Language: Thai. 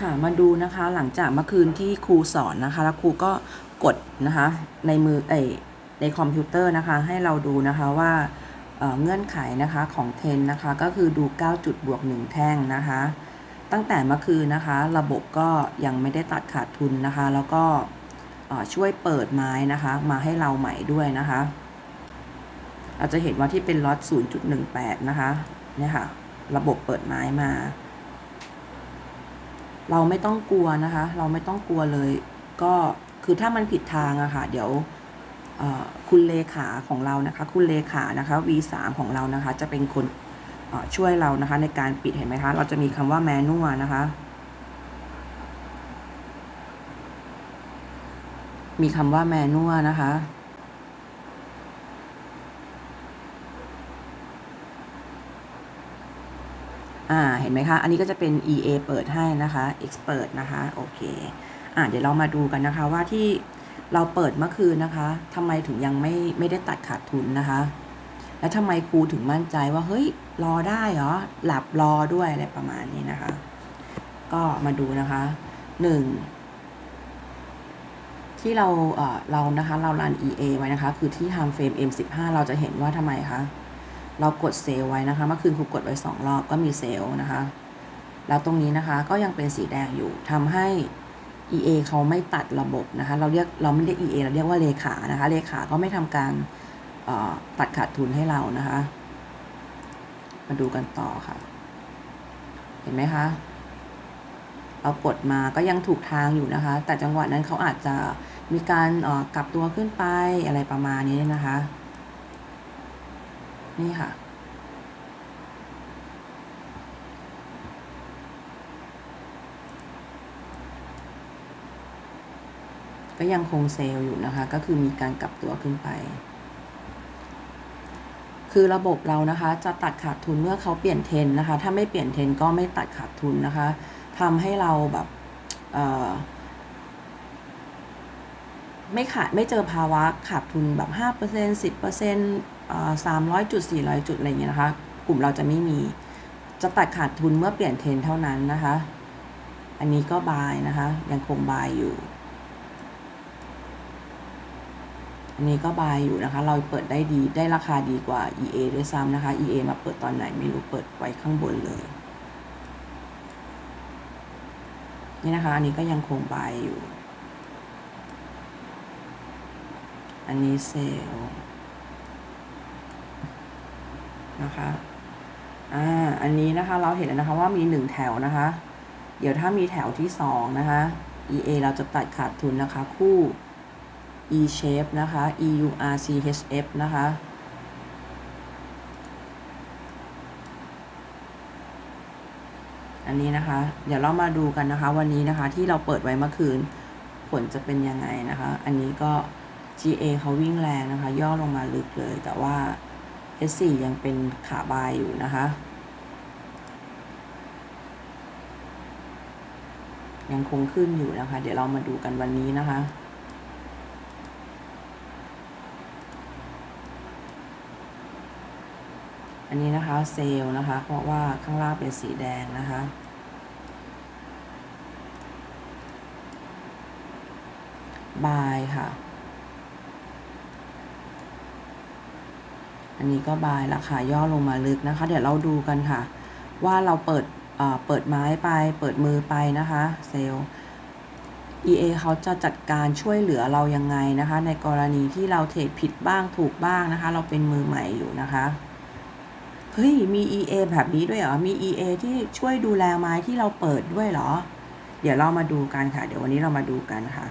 ค่ะมาดูนะคะหลังจากเมื่อคืนที่ครูสอนนะคะ แล้วครูก็กดนะคะในมือเอในคอมพิวเตอร์นะคะให้เราดูนะคะว่าเเงื่อนไขนะคะของเทนนะคะก็คือดู 9 จุดบวก 1 แท่งนะคะ ตั้งแต่เมื่อคืนนะคะ ระบบก็ยังไม่ได้ตัดขาดทุนนะคะ แล้วก็ช่วยเปิดไม้นะคะ มาให้เราใหม่ด้วยนะคะเราจะเห็นว่าที่เป็นล็อต0.18 นะคะเนี่ยค่ะ ระบบเปิดไม้มา เราไม่ต้องกลัวนะคะ เราไม่ต้องกลัวเลย ก็คือถ้ามันผิดทางอะค่ะ เดี๋ยวคุณเลขาของเรานะคะ คุณเลขานะคะ V3 ของเรานะคะ จะเป็นคนช่วยเรานะคะ ในการปิดเห็นไหมคะ เราจะมีคำว่าแมนนวนะคะ มีคำว่าแมนนวนะคะ อ่าเห็นไหมคะ อันนี้ก็จะเป็น EA เปิดให้นะคะ Expert นะคะโอเคอ่าเดี๋ยวเรามาดูกันนะคะว่าที่เราเปิดเมื่อคืนนะคะทำไมถึงยังไม่ไม่ได้ตัดขาดทุนนะคะ แล้วทำไมครูถึงมั่นใจว่าเฮ้ยรอได้เหรอหลับรอด้วยอะไรประมาณนี้นะคะ ก็มาดูนะคะหนึ่งที่เราเอ่อเรานะคะเรารัน EA ไว้นะคะ คือที่ time frame M15 เราจะเห็นว่าทำไมคะ เรากดเซลล์ไว้นะคะ เมื่อคืนครูกดไว้สองรอบก็มีเซลล์นะคะ แล้วตรงนี้นะคะก็ยังเป็นสีแดงอยู่ทำให้ EA เขาไม่ตัดระบบนะคะ เราเรียกเราไม่เรียก EA เราเรียกว่าเลขานะคะ เลขาก็ไม่ทำการตัดขาดทุนให้เรานะคะ มาดูกันต่อค่ะ เห็นไหมคะ เรากดมาก็ยังถูกทางอยู่นะคะ แต่จังหวะนั้นเขาอาจจะมีการกลับตัวขึ้นไปอะไรประมาณนี้นะคะ นี่ค่ะ ก็ยังคงเซลล์อยู่นะคะ ก็คือมีการกลับตัวขึ้นไป คือระบบเรานะคะ จะตัดขาดทุนเมื่อเขาเปลี่ยนเทรนนะคะ ถ้าไม่เปลี่ยนเทรนก็ไม่ตัดขาดทุนนะคะทำให้เราแบบเไม่ขาดไม่เจอภาวะขาดทุนแบบห้าเปอร์เซ็นสิบเปอร์เซ็นต์สามร้อยจุดสี่ร้อยจุดอะไรอย่างเงี้ยนะคะ กลุ่มเราจะไม่มี จะตัดขาดทุนเมื่อเปลี่ยนเทรนเท่านั้นนะคะ อันนี้ก็บายนะคะ ยังคงบายอยู่ อันนี้ก็บายอยู่นะคะ เราเปิดได้ดีได้ราคาดีกว่า EA ด้วยซ้ำนะคะ EA มาเปิดตอนไหนไม่รู้เปิดไว้ข้างบนเลย นี่นะคะ อันนี้ก็ยังคงบายอยู่ อันนี้เซลล์นะคะอ่าอันนี้นะคะเราเห็นนะคะว่ามีหนึ่งแถวนะคะ เดี๋ยวถ้ามีแถวที่สองนะคะ EA เราจะตัดขาดทุนนะคะ คู่ E shape นะคะ E U R C H F นะคะอันนี้นะคะ เดี๋ยวเรามาดูกันนะคะ วันนี้นะคะที่เราเปิดไว้เมื่อคืน ผลจะเป็นยังไงนะคะ อันนี้ก็ GA เขาวิ่งแรงนะคะ ย่อลงมาลึกเลย แต่ว่า S4 ยังเป็นขาบายอยู่นะคะ ยังคงขึ้นอยู่นะคะ เดี๋ยวเรามาดูกันวันนี้นะคะอันนี้นะคะเซลล์นะคะ เพราะว่าข้างล่างเป็นสีแดงนะคะ บายค่ะ อันนี้ก็บายราคาย่อลงมาลึกนะคะ เดี๋ยวเราดูกันค่ะ ว่าเราเปิดเปิดไม้ไป เปิดมือไปนะคะเซลล์ EA เขาจะจัดการช่วยเหลือเรายังไงนะคะ ในกรณีที่เราเทรดผิดบ้างถูกบ้างนะคะ เราเป็นมือใหม่อยู่นะคะเฮ้ยมี EA แบบนี้ด้วยเหรอมี EA ที่ช่วยดูแลไม้ที่เราเปิดด้วยเหรอ เดี๋ยวเรามาดูกันค่ะ เดี๋ยววันนี้เรามาดูกันค่ะ